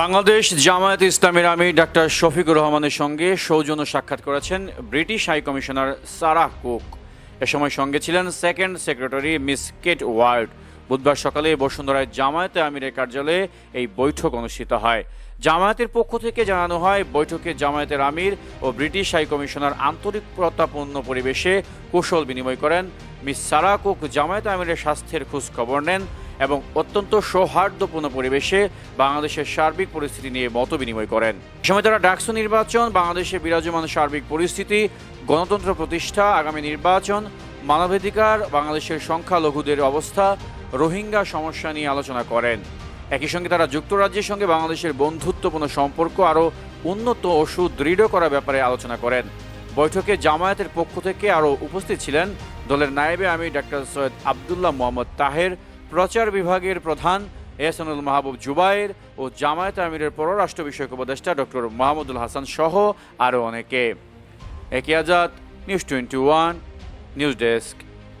বাংলাদেশ জামায়াত ইসলামের আমির ডাক্তার শফিকুর রহমানের সঙ্গে সৌজন্য সাক্ষাৎ করেছেন British high commissioner Sarah Cook. এ সময় সঙ্গে ছিলেন second secretary Miss Kate Ward. বুধবার সকালে বসুন্ধরায় জামায়াতে আমিরের কার্যালয়ে এই বৈঠক অনুষ্ঠিত হয়। জামায়াতের পক্ষ থেকে জানানো হয়, বৈঠকে জামায়াতের আমির ও ব্রিটিশ হাই কমিশনার আন্তরিক আন্তরিকতাপূর্ণ পরিবেশে কৌশল বিনিময় করেন। মিস সারা কুক জামায়াত আমিরের স্বাস্থ্যের খোঁজ খবর নেন। এবং অত্যন্ত সৌহার্দ্যপূর্ণ পরিবেশে বাংলাদেশের সার্বিক পরিস্থিতি নিয়ে মত বিনিময় করেন সময় তারা ডাকসু নির্বাচন, বাংলাদেশে বিরাজমান সার্বিক পরিস্থিতি, গণতন্ত্র প্রতিষ্ঠা, আগামী নির্বাচন, মানবাধিকার, বাংলাদেশের সংখ্যালঘুদের অবস্থা, রোহিঙ্গা সমস্যা নিয়ে আলোচনা করেন। একই সঙ্গে তারা যুক্তরাজ্যের সঙ্গে বাংলাদেশের বন্ধুত্বপূর্ণ সম্পর্ক আরও উন্নত ও সুদৃঢ় করার ব্যাপারে আলোচনা করেন। বৈঠকে জামায়াতের পক্ষ থেকে আরও উপস্থিত ছিলেন দলের নায়েবে আমি ডাক্তার সৈয়দ আবদুল্লাহ মোহাম্মদ তাহের প্রচার বিভাগের প্রধান এহসানুল মাহবুব জুবায়ের ও জামায়াত আমিরের পররাষ্ট্র বিষয়ক উপদেষ্টা ডক্টর মাহমুদুল হাসান সহ আরও অনেকে। AK Azad, news twenty one, news desk.